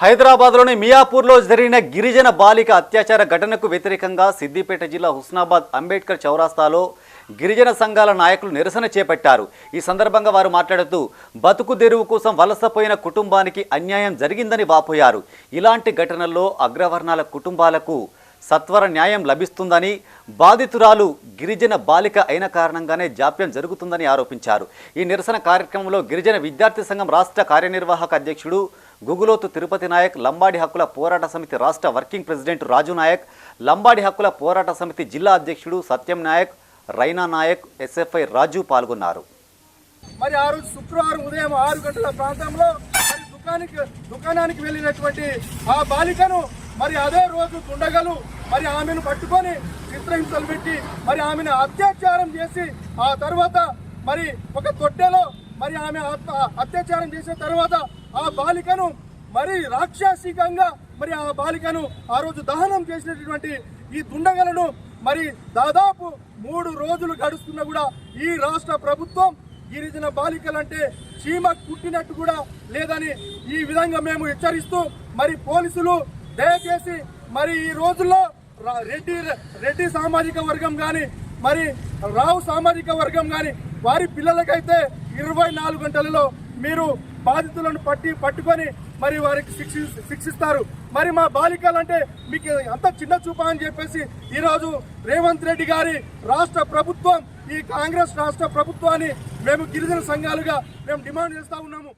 హైదరాబాద్లోని మియాపూర్లో జరిగిన గిరిజన బాలిక అత్యాచార ఘటనకు వ్యతిరేకంగా సిద్దిపేట జిల్లా హుస్నాబాద్ అంబేద్కర్ చౌరాస్తాలో గిరిజన సంఘాల నాయకులు నిరసన చేపట్టారు. ఈ సందర్భంగా వారు మాట్లాడుతూ బతుకు తెరువు కోసం వలసపోయిన కుటుంబానికి అన్యాయం జరిగిందని వాపోయారు. ఇలాంటి ఘటనల్లో అగ్రవర్ణాల కుటుంబాలకు సత్వర న్యాయం లభిస్తుందని బాధితురాలు గిరిజన బాలిక అయిన కారణంగానే జాప్యం జరుగుతుందని ఆరోపించారు. ఈ నిరసన కార్యక్రమంలో గిరిజన విద్యార్థి సంఘం రాష్ట్ర కార్యనిర్వాహక అధ్యక్షుడు గుగులోతు తిరుపతి నాయక్ లంబాడి హక్కుల పోరాట సమితి రాష్ట్ర వర్కింగ్ ప్రెసిడెంట్ రాజు నాయక్ లంబాడి హక్కుల పోరాట సమితి జిల్లా అధ్యక్షుడు సత్యం నాయక్ రైనా నాయక్ ఎస్ఎఫ్ఐ రాజు పాల్గొన్నారు. మరి ఆ రోజు శుక్రవారం ఉదయం ఆరు గంటల ప్రాంతంలో దుకాణానికి దుకాణానికి వెళ్ళినటువంటి ఆ బాలికను మరి అదే రోజు దుండగలు మరి ఆమెను పట్టుకొని చిత్రహింసలు పెట్టి మరి ఆమెను అత్యాచారం చేసి ఆ తర్వాత మరి ఒక తొట్టెలో మరి ఆమె అత్యాచారం చేసిన తర్వాత ఆ బాలికను మరి రాక్షసికంగా మరి ఆ బాలికను ఆ రోజు దహనం చేసినటువంటి ఈ దుండగలను మరి దాదాపు మూడు రోజులు గడుస్తున్నా కూడా ఈ రాష్ట్ర ప్రభుత్వం గిరిజన బాలికలంటే చీమ కుట్టినట్టు కూడా లేదని ఈ విధంగా మేము హెచ్చరిస్తూ మరి పోలీసులు దయచేసి మరి ఈ రోజుల్లో రెడ్డి రెడ్డి సామాజిక వర్గం కానీ మరి రావు సామాజిక వర్గం కానీ వారి పిల్లలకైతే ఇరవై నాలుగు గంటలలో మీరు బాధితులను పట్టి పట్టుకొని మరి వారికి శిక్షి శిక్షిస్తారు. మరి మా బాలికలంటే మీకు అంత చిన్న చూపా అని చెప్పేసి ఈరోజు రేవంత్ రెడ్డి గారి రాష్ట్ర ప్రభుత్వం ఈ కాంగ్రెస్ రాష్ట్ర ప్రభుత్వాన్ని మేము గిరిజన సంఘాలుగా మేము డిమాండ్ చేస్తా ఉన్నాము.